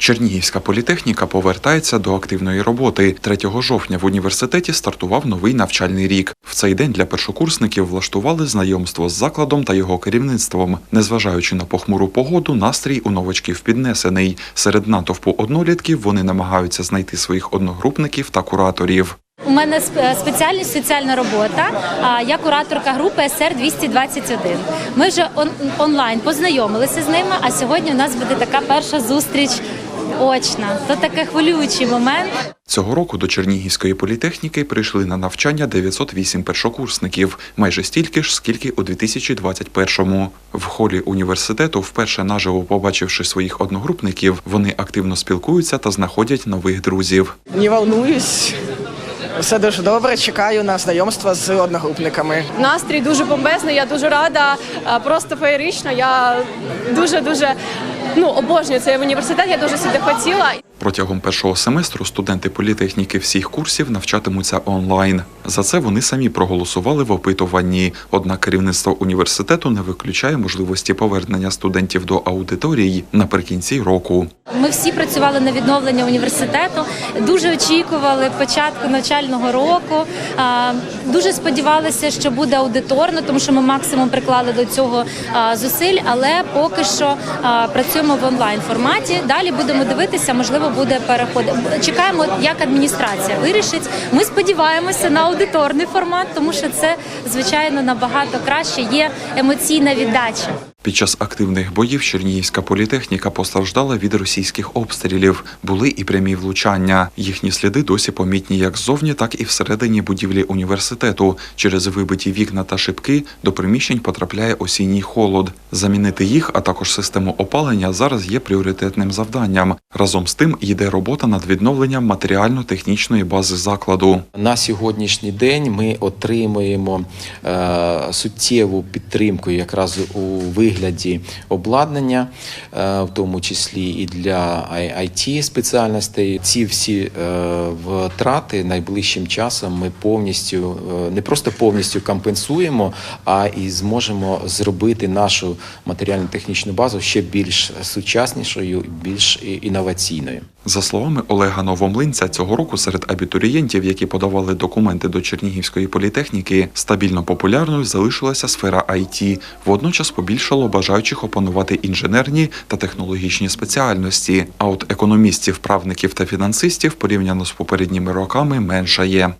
Чернігівська політехніка повертається до активної роботи. 3 жовтня в університеті стартував новий навчальний рік. В цей день для першокурсників влаштували знайомство з закладом та його керівництвом. Незважаючи на похмуру погоду, настрій у новачків піднесений. Серед натовпу однолітків вони намагаються знайти своїх одногрупників та кураторів. У мене сп- спеціальність соціальна робота. Я кураторка групи СР 221. Ми вже онлайн познайомилися з ними. А сьогодні у нас буде така перша зустріч очна. То такий хвилюючий момент. Цього року до Чернігівської політехніки прийшли на навчання 908 першокурсників, майже стільки ж, скільки у 2021-му. В холі університету, вперше наживо побачивши своїх одногрупників, вони активно спілкуються та знаходять нових друзів. Не волнуюсь. Все дуже добре. Чекаю на знайомство з одногрупниками. Настрій дуже бомбезний, я дуже рада, просто феєрично. Я дуже дуже ну обожнюю цей університет. Я дуже сюди хотіла. Протягом першого семестру студенти політехніки всіх курсів навчатимуться онлайн. За це вони самі проголосували в опитуванні. Однак керівництво університету не виключає можливості повернення студентів до аудиторії наприкінці року. Ми всі працювали на відновлення університету. Дуже очікували початку навчального року. Дуже сподівалися, що буде аудиторно, тому що ми максимум приклали до цього зусиль, але поки що працюємо в онлайн форматі. Далі будемо дивитися, можливо, буде переходити. Чекаємо, як адміністрація вирішить. Ми сподіваємося на аудиторний формат, тому що це звичайно набагато краще. Є емоційна віддача. Під час активних боїв Чернігівська політехніка постраждала від російських обстрілів. Були і прямі влучання. Їхні сліди досі помітні як ззовні, так і всередині будівлі університету. Через вибиті вікна та шибки до приміщень потрапляє осінній холод. Замінити їх, а також систему опалення зараз є пріоритетним завданням. Разом з тим йде робота над відновленням матеріально-технічної бази закладу. На сьогоднішній день ми отримуємо е, суттєву підтримку якраз у вигляді обладнання, е, в тому числі і для it спеціальностей. Ці всі е, втрати найближчим часом ми повністю е, не просто повністю компенсуємо, а і зможемо зробити нашу матеріально-технічну базу ще більш сучаснішою, більш інноваційною. За словами Олега Новомлинця, цього року серед абітурієнтів, які подавали документи до Чернігівської політехніки, стабільно популярною залишилася сфера IT. Водночас побільшало бажаючих опанувати інженерні та технологічні спеціальності. А от економістів, правників та фінансистів порівняно з попередніми роками меншає.